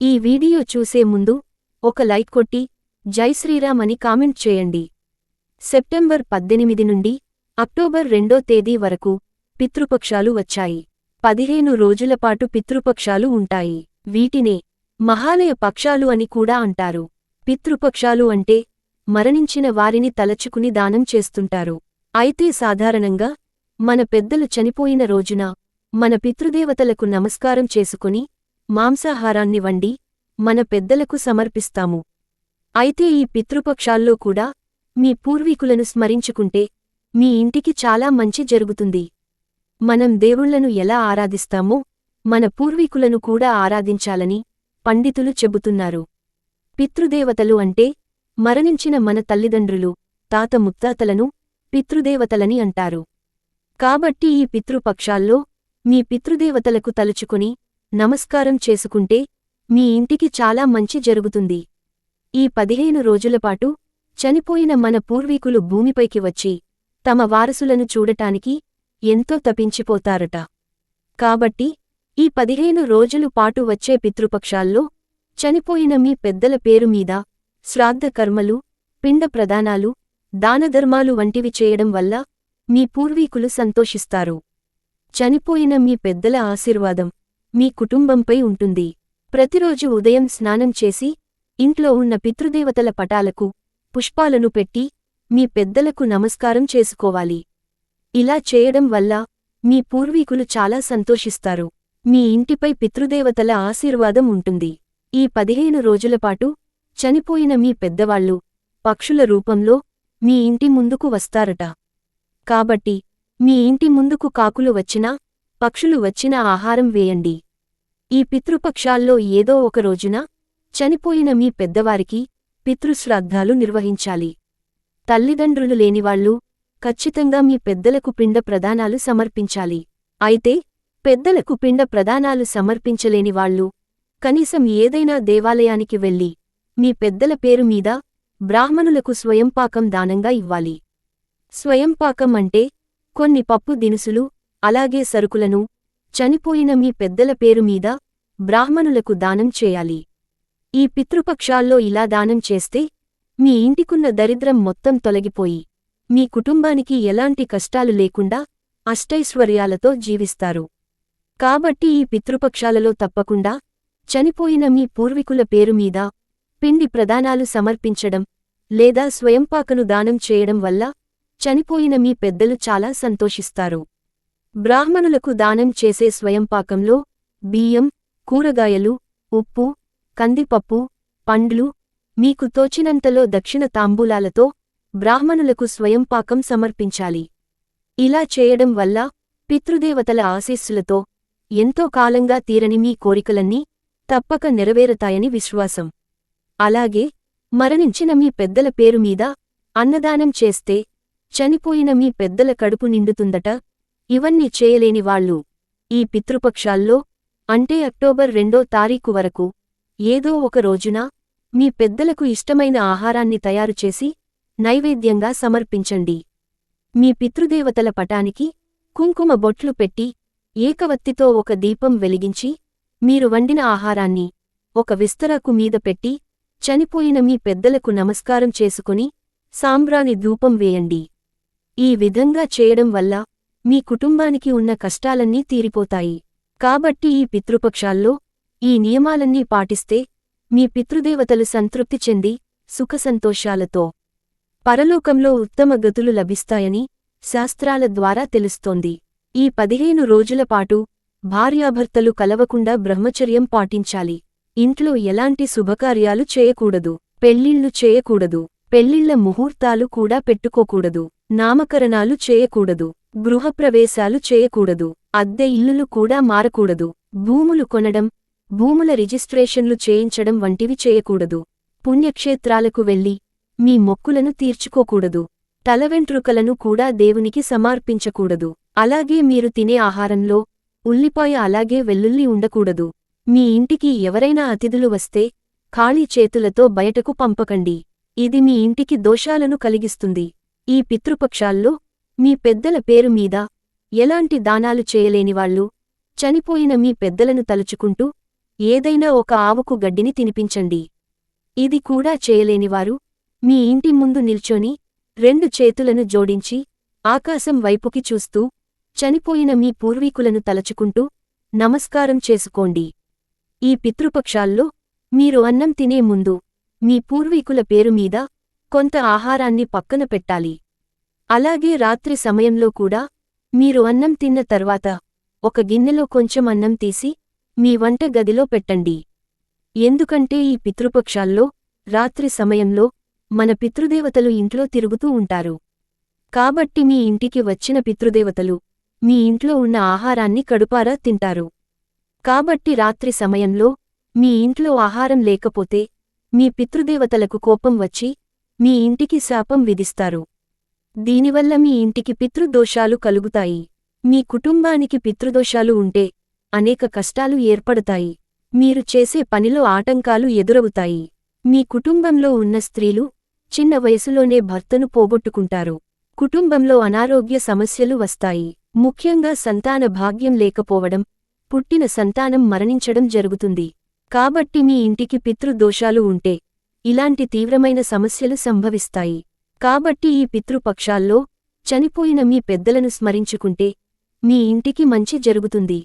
ఈ వీడియో చూసే ముందు ఒక లైక్ కొట్టి జై శ్రీరామ్ అని కామెంట్ చేయండి. సెప్టెంబర్ పద్దెనిమిది నుండి అక్టోబర్ రెండో తేదీ వరకు పితృపక్షాలు వచ్చాయి. పదిహేను రోజులపాటు పితృపక్షాలు ఉంటాయి. వీటినే మహాలయ పక్షాలు అని కూడా అంటారు. పితృపక్షాలు అంటే మరణించిన వారిని తలచుకుని దానం చేస్తుంటారు. అయితే సాధారణంగా మన పెద్దలు చనిపోయిన రోజున మన పితృదేవతలకు నమస్కారం చేసుకుని మాంసాహారాన్ని వండి మన పెద్దలకు సమర్పిస్తాము. అయితే ఈ పితృపక్షాల్లో కూడా మీ పూర్వీకులను స్మరించుకుంటే మీ ఇంటికి చాలా మంచి జరుగుతుంది. మనం దేవుళ్ళను ఎలా ఆరాధిస్తామో మన పూర్వీకులను కూడా ఆరాధించాలని పండితులు చెబుతున్నారు. పితృదేవతలు అంటే మరణించిన మన తల్లిదండ్రులు తాత ముత్తాతలను పితృదేవతలని అంటారు. కాబట్టి ఈ పితృపక్షాల్లో మీ పితృదేవతలకు తలుచుకుని నమస్కారం చేసుకుంటే మీ ఇంటికి చాలా మంచి జరుగుతుంది. ఈ పదిహేను రోజులపాటు చనిపోయిన మన పూర్వీకులు భూమిపైకి వచ్చి తమ వారసులను చూడటానికి ఎంతో తపించిపోతారట. కాబట్టి ఈ పదిహేను రోజులు పాటు వచ్చే పితృపక్షాల్లో చనిపోయిన మీ పెద్దల పేరు మీద శ్రాద్ధ కర్మలు పిండ ప్రదానాలు దానధర్మాలు వంటివి చేయడం వల్ల మీ పూర్వీకులు సంతోషిస్తారు. చనిపోయిన మీ పెద్దల ఆశీర్వాదం మీ కుటుంబంపై ఉంటుంది. ప్రతిరోజు ఉదయం స్నానం చేసి ఇంట్లో ఉన్న పితృదేవతల పటాలకు పుష్పాలను పెట్టి మీ పెద్దలకు నమస్కారం చేసుకోవాలి. ఇలా చేయడం వల్ల మీ పూర్వీకులు చాలా సంతోషిస్తారు. మీ ఇంటిపై పితృదేవతల ఆశీర్వాదం ఉంటుంది. ఈ పదిహేను రోజులపాటు చనిపోయిన మీ పెద్దవాళ్ళు పక్షుల రూపంలో మీ ఇంటి ముందుకు వస్తారట. కాబట్టి మీ ఇంటి ముందుకు కాకులు వచ్చినా పక్షులు వచ్చిన ఆహారం వేయండి. ఈ పితృపక్షాల్లో ఏదో ఒక రోజున చనిపోయిన మీ పెద్దవారికి పితృశ్రాద్ధాలు నిర్వహించాలి. తల్లిదండ్రులు లేనివాళ్ళు ఖచ్చితంగా మీ పెద్దలకు పిండ ప్రదానాలు సమర్పించాలి. అయితే పెద్దలకు పిండ ప్రదానాలు సమర్పించలేని వాళ్ళు కనీసం ఏదైనా దేవాలయానికి వెళ్ళి మీ పెద్దల పేరు మీద బ్రాహ్మణులకు స్వయంపాకం దానంగా ఇవ్వాలి. స్వయంపాకం అంటే కొన్ని పప్పు దినుసులు అలాగే సరుకులను చనిపోయిన మీ పెద్దల పేరు మీద బ్రాహ్మణులకు దానం చేయాలి. ఈ పితృపక్షాల్లో ఇలా దానం చేస్తే మీ ఇంటికున్న దరిద్రం మొత్తం తొలగిపోయి మీ కుటుంబానికి ఎలాంటి కష్టాలు లేకుండా అష్టైశ్వర్యాలతో జీవిస్తారు. కాబట్టి ఈ పితృపక్షాలలో తప్పకుండా చనిపోయిన మీ పూర్వీకుల పేరు మీద పిండి ప్రదానాలు సమర్పించడం లేదా స్వయంపాకను దానం చేయడం వల్ల చనిపోయిన మీ పెద్దలు చాలా సంతోషిస్తారు. బ్రాహ్మణులకు దానం చేసే స్వయంపాకంలో బియ్యం కూరగాయలు ఉప్పు కందిపప్పు పండ్లు మీకు తోచినంతలో దక్షిణ తాంబూలాలతో బ్రాహ్మణులకు స్వయంపాకం సమర్పించాలి. ఇలా చేయడం వల్ల పితృదేవతల ఆశీస్సులతో ఎంతో కాలంగా తీరని మీ కోరికలన్నీ తప్పక నెరవేరతాయని విశ్వాసం. అలాగే మరణించిన మీ పెద్దల పేరు మీద అన్నదానం చేస్తే చనిపోయిన మీ పెద్దల కడుపు నిండుతుందట. ఇవన్నీ చేయలేని వాళ్ళు. ఈ పితృపక్షాల్లో అంటే అక్టోబర్ రెండో తారీఖు వరకు ఏదో ఒక రోజున మీ పెద్దలకు ఇష్టమైన ఆహారాన్ని తయారుచేసి నైవేద్యంగా సమర్పించండి. మీ పితృదేవతల పటానికి కుంకుమ బొట్లు పెట్టి ఏకవత్తితో ఒక దీపం వెలిగించి మీరు వండిన ఆహారాన్ని ఒక విస్తరాకు మీద పెట్టి చనిపోయిన మీ పెద్దలకు నమస్కారం చేసుకుని సాంబ్రాణి ధూపం వేయండి. ఈ విధంగా చేయడం వల్ల మీ కుటుంబానికి ఉన్న కష్టాలన్నీ తీరిపోతాయి. కాబట్టి ఈ పితృపక్షాల్లో ఈ నియమాలన్నీ పాటిస్తే మీ పితృదేవతలు సంతృప్తి చెంది సుఖసంతోషాలతో పరలోకంలో ఉత్తమ గతులు లభిస్తాయని శాస్త్రాల ద్వారా తెలుస్తోంది. ఈ పదిహేను రోజులపాటు భార్యాభర్తలు కలవకుండా బ్రహ్మచర్యం పాటించాలి. ఇంట్లో ఎలాంటి శుభకార్యాలు చేయకూడదు. పెళ్ళిళ్ళు చేయకూడదు. పెళ్ళిళ్ళ ముహూర్తాలు కూడా పెట్టుకోకూడదు. నామకరణాలు చేయకూడదు గృహప్రవేశాలు చేయకూడదు అద్దె ఇల్లులు కూడా మారకూడదు భూములు కొనడం భూముల రిజిస్ట్రేషన్లు చేయించడం వంటివి చేయకూడదు. పుణ్యక్షేత్రాలకు వెళ్ళి మీ మొక్కులను తీర్చుకోకూడదు తలవెంట్రుకలను కూడా దేవునికి సమర్పించకూడదు. అలాగే మీరు తినే ఆహారంలో ఉల్లిపాయ అలాగే వెల్లుల్లి ఉండకూడదు. మీ ఇంటికి ఎవరైనా అతిథులు వస్తే ఖాళీ చేతులతో బయటకు పంపకండి. ఇది మీ ఇంటికి దోషాలను కలిగిస్తుంది. ఈ పితృపక్షాల్లో మీ పెద్దల పేరు మీద ఎలాంటి దానాలు చేయలేనివాళ్ళు చనిపోయిన మీ పెద్దలను తలుచుకుంటూ ఏదైనా ఒక ఆవుకు గడ్డిని తినిపించండి. ఇది కూడా చేయలేనివారు మీ ఇంటి ముందు నిల్చొని రెండు చేతులను జోడించి ఆకాశం వైపుకి చూస్తూ చనిపోయిన మీ పూర్వీకులను తలచుకుంటూ నమస్కారం చేసుకోండి. ఈ పితృపక్షాల్లో మీరు అన్నం తినే ముందు మీ పూర్వీకుల పేరు మీద కొంత ఆహారాన్ని పక్కన పెట్టాలి. అలాగే రాత్రి సమయంలో కూడా మీరు అన్నం తిన్న తర్వాత ఒక గిన్నెలో కొంచెం అన్నం తీసి మీ వంట గదిలో పెట్టండి. ఎందుకంటే ఈ పితృపక్షాల్లో రాత్రి సమయంలో మన పితృదేవతలు ఇంట్లో తిరుగుతూ ఉంటారు. కాబట్టి మీ ఇంటికి వచ్చిన పితృదేవతలు మీ ఇంట్లో ఉన్న ఆహారాన్ని కడుపారా తింటారు. కాబట్టి రాత్రి సమయంలో మీ ఇంట్లో ఆహారం లేకపోతే మీ పితృదేవతలకు కోపం వచ్చి మీ ఇంటికి శాపం విధిస్తారు. దీనివల్ల మీ ఇంటికి పితృదోషాలు కలుగుతాయి. మీ కుటుంబానికి పితృదోషాలు ఉంటే అనేక కష్టాలు ఏర్పడతాయి. మీరు చేసే పనిలో ఆటంకాలు ఎదురవుతాయి. మీ కుటుంబంలో ఉన్న స్త్రీలు చిన్న వయసులోనే భర్తను పోగొట్టుకుంటారు. కుటుంబంలో అనారోగ్య సమస్యలు వస్తాయి. ముఖ్యంగా సంతాన భాగ్యం లేకపోవడం పుట్టిన సంతానం మరణించడం జరుగుతుంది. కాబట్టి మీ ఇంటికి పితృదోషాలు ఉంటే ఇలాంటి తీవ్రమైన సమస్యలు సంభవిస్తాయి. కాబట్టి ఈ పితృపక్షాల్లో చనిపోయిన మీ పెద్దలను స్మరించుకుంటే మీ ఇంటికి మంచి జరుగుతుంది.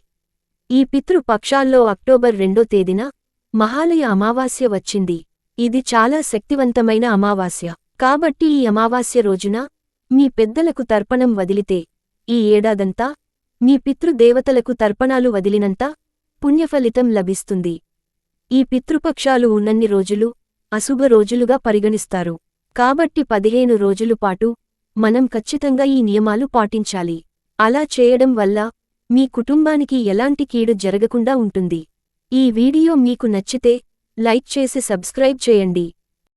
ఈ పితృపక్షాల్లో అక్టోబర్ రెండో తేదీన మహాలయ అమావాస్య వచ్చింది. ఇది చాలా శక్తివంతమైన అమావాస్య. కాబట్టి ఈ అమావాస్య రోజున మీ పెద్దలకు తర్పణం వదిలితే ఈ ఏడాదంతా మీ పితృదేవతలకు తర్పణాలు వదిలినంత పుణ్యఫలితం లభిస్తుంది. ఈ పితృపక్షాలు ఉన్నన్ని రోజులు అశుభ రోజులుగా పరిగణిస్తారు. కాబట్టి పదిహేను రోజులు పాటు మనం ఖచ్చితంగా ఈ నియమాలు పాటించాలి. అలా చేయడం వల్ల మీ కుటుంబానికి ఎలాంటి కీడు జరగకుండా ఉంటుంది. ఈ వీడియో మీకు నచ్చితే లైక్ చేసి సబ్స్క్రైబ్ చేయండి.